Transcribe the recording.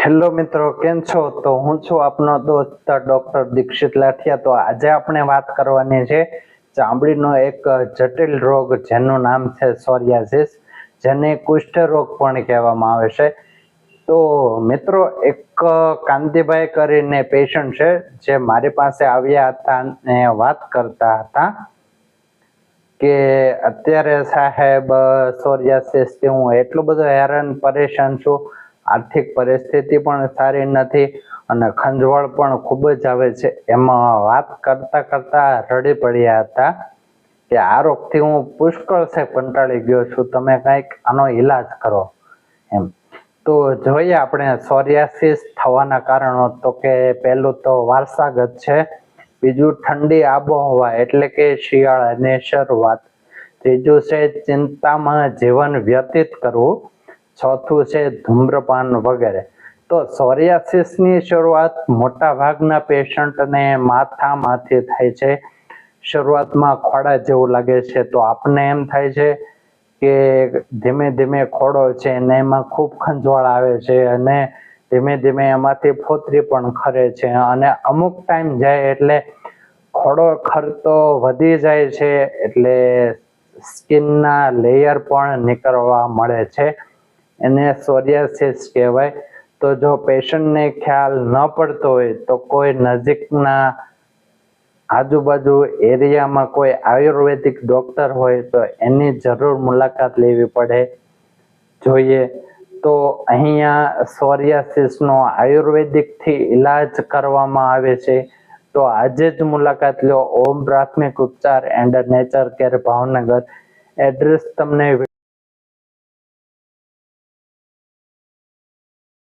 Hello મિત્રો, કેમ છો? તો હું છું આપનો દોસ્ત ડોક્ટર દીક્ષિત લાઠિયા. તો આજે આપણે વાત કરવાની છે ચામડીનો એક જટિલ રોગ જેનું નામ છે સોરિયાસિસ, જેને કુષ્ઠ રોગ પણ કહેવામાં આવે છે. તો મિત્રો, એક કાંતિભાઈ કરીને પેશન્ટ છે, જે મારી પાસે આવ્યા હતા અને વાત કરતા હતા કે અત્યારે સાહેબ, સોરિયાસિસથી હું એટલો બધો હેરાન પરેશાન છું. આર્થિક પરિસ્થિતિ પણ સારી નથી અને ખંજવાળ પણ ખૂબ જ આવે છે. એમાં વાત કરતા કરતા રડી પડ્યા હતા કે આ રોગથી હું પુષ્કળ છે કંટાળી ગયો છું. તમે કંઈક આનો ઈલાજ કરો એમ. તો જોઈએ આપણે સોરિયાસિસ થવાના કારણો. તો કે પહેલું તો વારસાગત છે, બીજું ઠંડી આબોહવા એટલે કે શિયાળાની શરૂઆત ત્રીજું છે ચિંતામાં જીવન વ્યતીત કરવું. ચોથું છે ધૂમ્રપાન વગેરે. તો સોરિયાસિસની શરૂઆત મોટા ભાગના પેશન્ટને માથામાંથી થાય છે. શરૂઆતમાં ખોડા જેવું લાગે છે. તો આપને એમ થાય છે કે ધીમે ધીમે ખોડો છે. અને એમાં ખૂબ ખંજવાળ આવે છે અને ધીમે ધીમે એમાંથી ફોતરી પણ ખરે છે. અને અમુક ટાઈમ જાય એટલે ખોડો ખરતો વધી જાય છે એટલે સ્કિનના લેયર પણ નીકળવા મળે છે. એને સોરિયાસિસ કહેવાય. તો જો પેશન્ટને ખ્યાલ ન પડતો હોય તો કોઈ નજીકના આજુબાજુ એરિયામાં કોઈ આયુર્વેદિક ડોક્ટર હોય તો એની જરૂર મુલાકાત લેવી પડે જોઈએ. તો અહીંયા સોરિયાસિસનો આયુર્વેદિકથી ઈલાજ કરવામાં આવે છે. તો આજે જ મુલાકાત લો. ઓમ પ્રાથમિક ઉપચાર and nature care Bhavnagar. Address તમને